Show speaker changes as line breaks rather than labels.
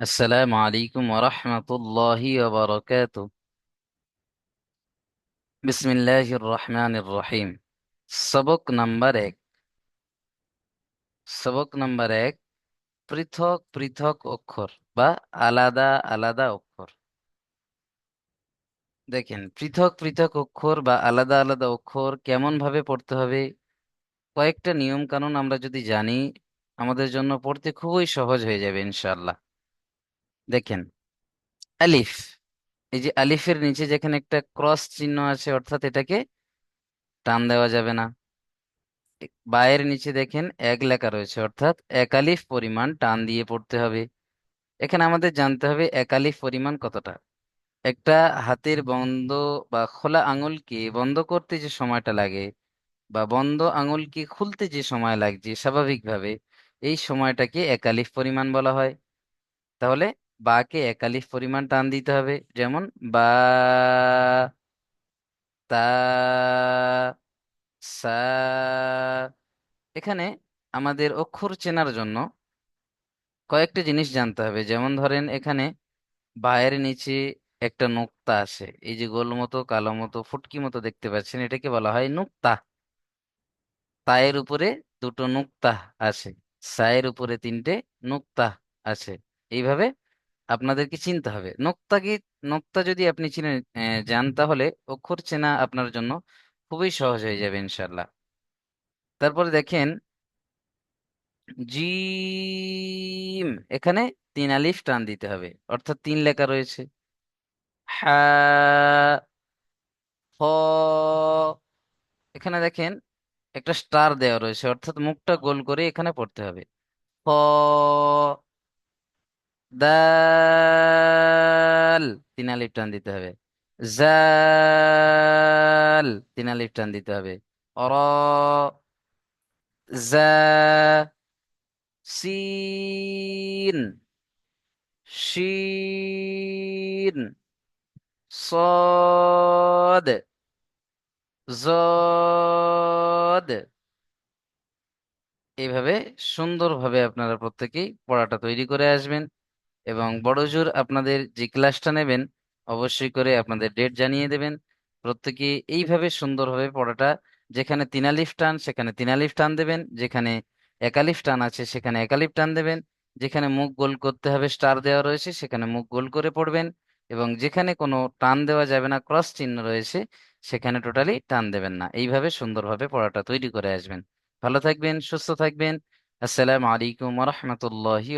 السلام عليكم ورحمة الله وبركاته بسم الله الرحمن الرحيم সবক নাম্বার এক সবক নাম্বার এক পৃথক পৃথক অক্ষর বা আলাদা আলাদা অক্ষর দেখেন পৃথক পৃথক অক্ষর বা আলাদা আলাদা অক্ষর কেমন ভাবে পড়তে হবে কয়েকটা নিয়ম কানুন আমরা যদি জানি আমাদের জন্য পড়তে খুবই সহজ হয়ে যাবে ইনশাআল্লাহ দেখেন, আলিফ, এই যে আলিফের নিচে যেখানে একটা ক্রস চিহ্ন আছে, অর্থাৎ এটাকে টান দেওয়া যাবে না। বায়ের নিচে দেখেন, এক লেখা রয়েছে, অর্থাৎ একালিফ পরিমাণ টান দিয়ে পড়তে হবে। এখানে আমাদের জানতে হবে একালিফ পরিমাণ কতটা। একটা হাতের বন্ধ বা খোলা আঙুলকে বন্ধ করতে যে সময়টা লাগে বা বন্ধ আঙুলকে খুলতে যে সময় লাগছে, স্বাভাবিকভাবে এই সময়টাকে একালিফ পরিমাণ বলা হয়। তাহলে বাকে একালিফ পরিমাণ টান দিতে হবে। যেমন, বা, তা, সা, এখানে আমাদের অক্ষর চেনার জন্য কয়েকটা জিনিস জানতে হবে। যেমন ধরেন, এখানে বায়ের নিচে একটা নোক্তা আছে। এই যে গোল মতো, কালো মতো, ফুটকি মতো দেখতে পাচ্ছেন, এটাকে বলা হয় নুক্তা। তায়ের উপরে দুটো নুক্তা আছে। সায়ের উপরে তিনটে নুক্তা আছে। এইভাবে আপনাদেরকে চিনতে হবে। নোক্তা কি, নোক্তা যদি আপনি চিনে যান তাহলে অক্ষর চেনা আপনার জন্য খুবই সহজ হয়ে যাবে ইনশাল্লাহ তারপরে দেখেন, জিম, এখানে তিন আলিফ টান দিতে হবে, অর্থাৎ তিন লেখা রয়েছে। হ এখানে দেখেন একটা স্টার দেওয়া রয়েছে, অর্থাৎ মুখটা গোল করে এখানে পড়তে হবে। দাল তিন আলিফ টান দিতে হবে জাল তিন আলিফ টান দিতে হবে র জা সিন শিন صاد জদ এইভাবে সুন্দরভাবে আপনারা প্রত্যেকেই পড়াটা তৈরি করে আসবেন এবং বড়জোর আপনাদের যে ক্লাসটা নেবেন, অবশ্যই করে আপনাদের ডেট জানিয়ে দেবেন। প্রত্যেকে এইভাবে সুন্দরভাবে পড়াটা, যেখানে তিনালিফ টান, সেখানে তিনালিফ টান দেবেন। যেখানে একালিফ টান আছে, সেখানে একালিফ টান দেবেন। যেখানে মুখ গোল করতে হবে স্টার দেওয়া রয়েছে, সেখানে মুখ গোল করে পড়বেন। এবং যেখানে কোনো টান দেওয়া যাবে না ক্রস চিহ্ন রয়েছে, সেখানে টোটালি টান দেবেন না। এইভাবে সুন্দরভাবে পড়াটা তৈরি করে আসবেন। ভালো থাকবেন, সুস্থ থাকবেন। আসসালামু আলাইকুম রহমতুল্লাহি